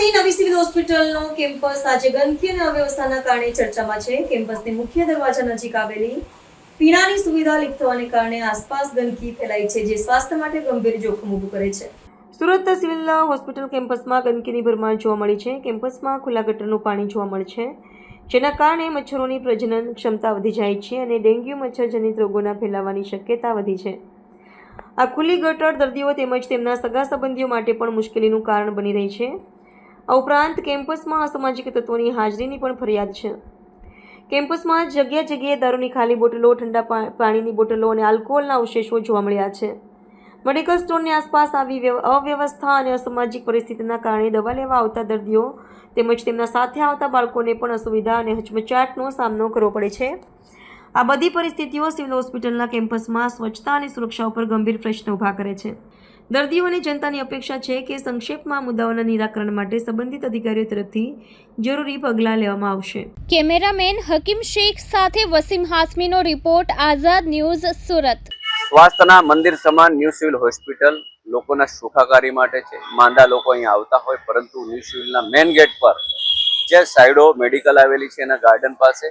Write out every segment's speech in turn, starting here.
સુરતની નવી સિવિલ હોસ્પિટલનો કેમ્પસ આજે ગંદકી અને અવ્યવસ્થાના કારણે ચર્ચામાં છે. કેમ્પસની મુખ્ય દરવાજા નજીક આવેલી પીણાની સુવિધા લીક થવાને કારણે આસપાસ ગંદકી ફેલાઈ છે, જે સ્વાસ્થ્ય માટે ગંભીર જોખમ ઊભું કરે છે. સુરત સિવિલ હોસ્પિટલ કેમ્પસમાં ગંદકીની ભરમાર જોવા મળી છે. કેમ્પસમાં ખુલ્લા ગટરનું પાણી જોવા મળે છે, જેના કારણે મચ્છરોની પ્રજનન ક્ષમતા વધી જાય છે અને ડેન્ગ્યુ મચ્છરજનિત રોગોના ફેલાવાની શક્યતા વધી છે. આ ખુલ્લી ગટર દર્દીઓ તેમજ તેમના સગા સંબંધીઓ માટે પણ મુશ્કેલીનું કારણ બની રહી છે. આ ઉપરાંત કેમ્પસમાં અસામાજિક તત્વોની હાજરીની પણ ફરિયાદ છે. કેમ્પસમાં જગ્યા જગ્યાએ દારૂની ખાલી બોટલો, ઠંડા પાણીની બોટલો અને આલ્કોહોલના અવશેષો જોવા મળ્યા છે. મેડિકલ સ્ટોરની આસપાસ આવી અવ્યવસ્થા અને અસામાજિક પરિસ્થિતિના કારણે દવા લેવા આવતા દર્દીઓ તેમજ તેમના સાથે આવતા બાળકોને પણ અસુવિધા અને હચમચાટનો સામનો કરવો પડે છે. આ બધી પરિસ્થિતિઓ સિવિલ હોસ્પિટલના કેમ્પસમાં સ્વચ્છતા અને સુરક્ષા ઉપર ગંભીર પ્રશ્ન ઊભા કરે છે. દર્દીઓ અને જનતાની અપેક્ષા છે કે સંક્ષેપમાં મુદ્દાઓના નિરાકરણ માટે સંબંધિત અધિકારીઓ તરફથી જરૂરી પગલાં લેવામાં આવશે. કેમેરામેન હકીમ શેખ સાથે વસીમ હાસમીનો રિપોર્ટ આઝાદ ન્યૂઝ સુરત. સ્વાસ્થ્યના મંદિર સમાન ન્યૂ સિવિલ હોસ્પિટલ લોકોના સુખાકારી માટે છે. માંદા લોકો અહીંયા આવતા હોય પરંતુ ન્યૂ સિવિલના મેન ગેટ પર જે સાઈડો મેડિકલ આવેલી છે એના ગાર્ડન પાસે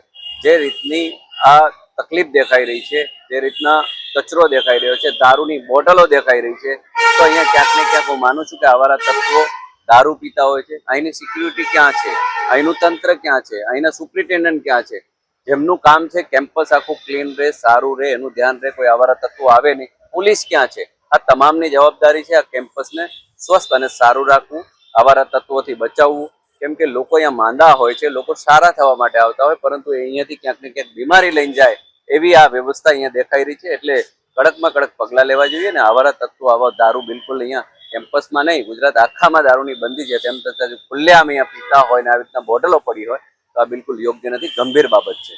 જે રીતની આ તકલીફ દેખાઈ રહી છે, જે રીતના કચરો દેખાઈ રહ્યો છે, દારૂની બોટલો દેખાઈ રહી છે. તો અહીંયા ક્યાંક ને ક્યાંક હું માનું છું કે આવારા તત્વો દારૂ પીતા હોય છે. અહીંની સિક્યુરિટી ક્યાં છે? અહીંનું તંત્ર ક્યાં છે? અહીંના સુપ્રિન્ટેન્ડન્ટ ક્યાં છે? જેમનું કામ છે કેમ્પસ આખું ક્લીન રહે, સારું રહે, એનું ધ્યાન રહે, કોઈ આવારા તત્વો આવે નહીં. પોલીસ ક્યાં છે? આ તમામની જવાબદારી છે આ કેમ્પસને સ્વસ્થ અને સારું રાખવું, આવારા તત્વોથી બચાવવું. કેમ કે લોકો અહીંયા માંદા હોય છે, લોકો સારા થવા માટે આવતા હોય, પરંતુ અહીંયાથી ક્યાંક ને ક્યાંક બીમારી લઈને જાય એવી આ વ્યવસ્થા અહીંયા દેખાઈ રહી છે. એટલે કડકમાં કડક પગલાં લેવા જોઈએ ને આવારા તત્વો, આવા દારૂ બિલકુલ અહીંયા કેમ્પસમાં નહીં, ગુજરાત આખામાં દારૂની બંધી છે. તેમ છતાં જો ખુલ્લેઆમ અહીંયા પીતા હોય ને આવી રીતના બોટલો પડી હોય, તો આ બિલકુલ યોગ્ય નથી, ગંભીર બાબત છે.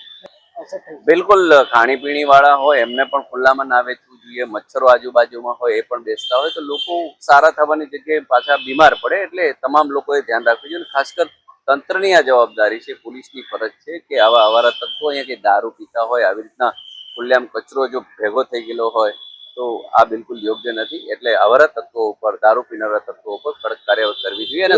બિલકુલ ખાણીપીણી વાળા હોય, એમને પણ ખુલ્લામાં ના વેચવું જોઈએ, મચ્છરો આજુબાજુમાં હોય, એ પણ બેસતા હોય, તો લોકો સારા થવાની જગ્યાએ પાછા બીમાર પડે. એટલે તમામ લોકોએ ધ્યાન રાખવું જોઈએ ખાસ કર તંત્રની આ જવાબદારી છે પોલીસની ફરજ છે કે આવા અવારા તત્વો અહીંયા કે દારૂ પીતા હોય આવી રીતના ખુલ્લેઆમ કચરો જો ભેગો થઈ ગયેલો હોય તો આ બિલકુલ યોગ્ય નથી. એટલે અવારા તત્વો ઉપર દારૂ પીનારા તત્વો ઉપર કડક કાર્યવાહી કરવી જોઈએ અને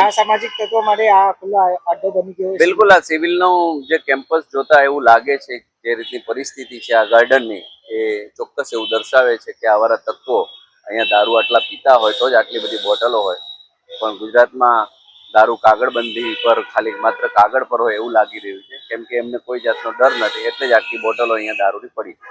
આ સામાજિક તત્વો માટે આ ખુલ્લા અડ્ડો બની ગયો બિલકુલ આ સિવિલનો જે કેમ્પસ જોતા એવું લાગે છે જે રીતની પરિસ્થિતિ છે આ ગાર્ડનની એ ચોક્કસ એવું દર્શાવે છે કે આવારા તત્વો અહીંયા દારૂ આટલા પીતા હોય તો જ આટલી બધી બોટલો હોય. પણ ગુજરાતમાં દારૂ કાગળબંધી પર ખાલી માત્ર કાગળ પર હોય એવું લાગી રહ્યું છે. કેમ કે એમને કોઈ જાતનો ડર નથી. એટલે જ આખી બોટલો અહીંયા દારૂની પડી. છે